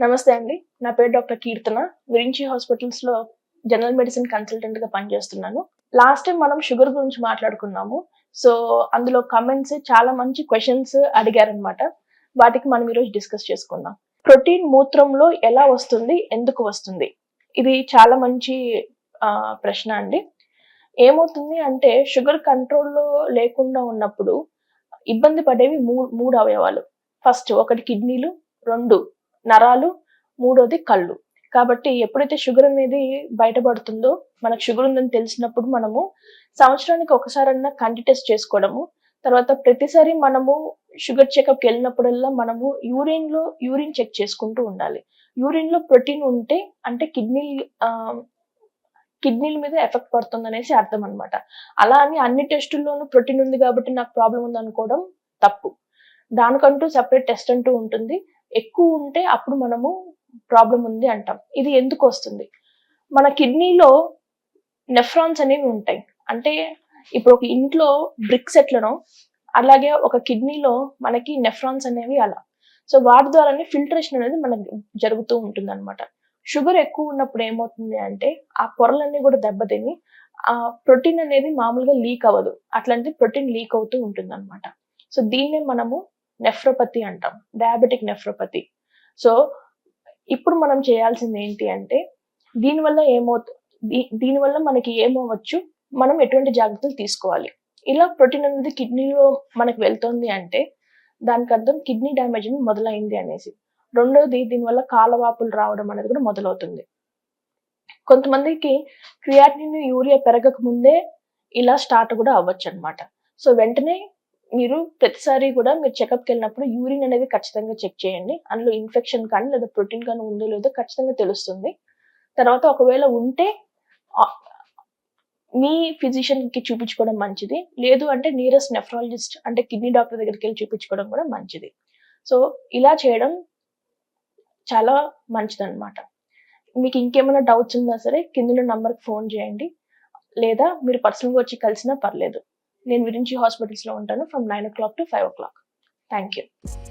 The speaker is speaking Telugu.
నమస్తే అండి. నా పేరు డాక్టర్ కీర్తన. విరించి హాస్పిటల్స్లో జనరల్ మెడిసిన్ కన్సల్టెంట్గా పనిచేస్తున్నాను. లాస్ట్ టైం మనం షుగర్ గురించి మాట్లాడుకున్నాము. సో అందులో కమెంట్స్ చాలా మంచి క్వశ్చన్స్ అడిగారనమాట వాటికి మనం ఈరోజు డిస్కస్ చేసుకుందాం. ప్రోటీన్ మూత్రంలో ఎలా వస్తుంది? ఎందుకు వస్తుంది? ఇది చాలా మంచి ప్రశ్న అండి. ఏమవుతుంది అంటే షుగర్ కంట్రోల్లో లేకుండా ఉన్నప్పుడు ఇబ్బంది పడేవి మూ- మూడు అవయవాలు. ఫస్ట్ ఒకటి కిడ్నీలు రెండు నరాలు మూడోది కళ్ళు. కాబట్టి ఎప్పుడైతే షుగర్ అనేది బయటపడుతుందో మనకు షుగర్ ఉందని తెలిసినప్పుడు మనము సంవత్సరానికి ఒకసారన్నా కంటి టెస్ట్ చేసుకోవడము. తర్వాత ప్రతిసారి మనము షుగర్ చెకప్కి వెళ్ళినప్పుడల్లా మనము యూరిన్లో యూరిన్ చెక్ చేసుకుంటూ ఉండాలి. యూరిన్లో ప్రోటీన్ ఉంటే అంటే కిడ్నీ కిడ్నీల మీద ఎఫెక్ట్ పడుతుంది అనేసి అర్థం అనమాట అలా అని అన్ని టెస్టుల్లోనూ ప్రోటీన్ ఉంది కాబట్టి నాకు ప్రాబ్లం ఉంది అనుకోవడం తప్పు. దానికంటూ సెపరేట్ టెస్ట్ అంటూ ఉంటుంది. ఎక్కువ ఉంటే అప్పుడు మనము ప్రాబ్లం ఉంది అంటాం. ఇది ఎందుకు వస్తుంది? మన కిడ్నీలో నెఫ్రాన్స్ అనేవి ఉంటాయి. అంటే ఇప్పుడు ఒక ఇంట్లో బ్రిక్స్ ఎట్లనో అలాగే ఒక కిడ్నీలో మనకి నెఫ్రాన్స్ అనేవి అలా. సో వాటి ద్వారానే ఫిల్టరేషన్ అనేది మనకు జరుగుతూ ఉంటుంది అనమాట షుగర్ ఎక్కువ ఉన్నప్పుడు ఏమవుతుంది అంటే ఆ పొరలన్నీ కూడా దెబ్బతిని ఆ ప్రోటీన్ అనేది మామూలుగా లీక్ అవ్వదు. అట్లాంటి ప్రోటీన్ లీక్ అవుతూ ఉంటుంది అనమాట సో దీన్నే మనము నెఫ్రోపతి అంటాం డయాబెటిక్ నెఫ్రోపతి సో ఇప్పుడు మనం చేయాల్సింది ఏంటి అంటే దీనివల్ల ఏమవుతుంది దీ- దీనివల్ల మనకి ఏమవ్వచ్చు? మనం ఎటువంటి జాగ్రత్తలు తీసుకోవాలి? ఇలా ప్రోటీన్ అనేది కిడ్నీలో మనకు వెళ్తుంది అంటే దానికి అర్థం కిడ్నీ డ్యామేజ్ అనేది మొదలైంది అనేసి. రెండోది దీనివల్ల కాలవాపులు రావడం అనేది కూడా మొదలవుతుంది. కొంతమందికి క్రియాటిన్ యూరియా పెరగక ముందే ఇలా స్టార్ట్ కూడా అవ్వచ్చు అనమాట సో వెంటనే మీరు ప్రతిసారి కూడా మీరు చెకప్కి వెళ్ళినప్పుడు యూరిన్ అనేది ఖచ్చితంగా చెక్ చేయండి. అందులో ఇన్ఫెక్షన్ కానీ లేదా ప్రోటీన్ కానీ ఉందో లేదో ఖచ్చితంగా తెలుస్తుంది. తర్వాత ఒకవేళ ఉంటే మీ ఫిజిషియన్కి చూపించుకోవడం మంచిది. లేదు అంటే నియరెస్ట్ నెఫ్రాలజిస్ట్ అంటే కిడ్నీ డాక్టర్ దగ్గరికి వెళ్ళి చూపించుకోవడం కూడా మంచిది. సో ఇలా చేయడం చాలా మంచిదన్నమాట. మీకు ఇంకేమైనా డౌట్స్ ఉన్నా సరే కింద నంబర్కి ఫోన్ చేయండి. లేదా మీరు పర్సనల్గా వచ్చి కలిసినా పర్లేదు. నేను విరించి హాస్పిటల్స్లో ఉంటాను from nine o'clock to five o'clock thank you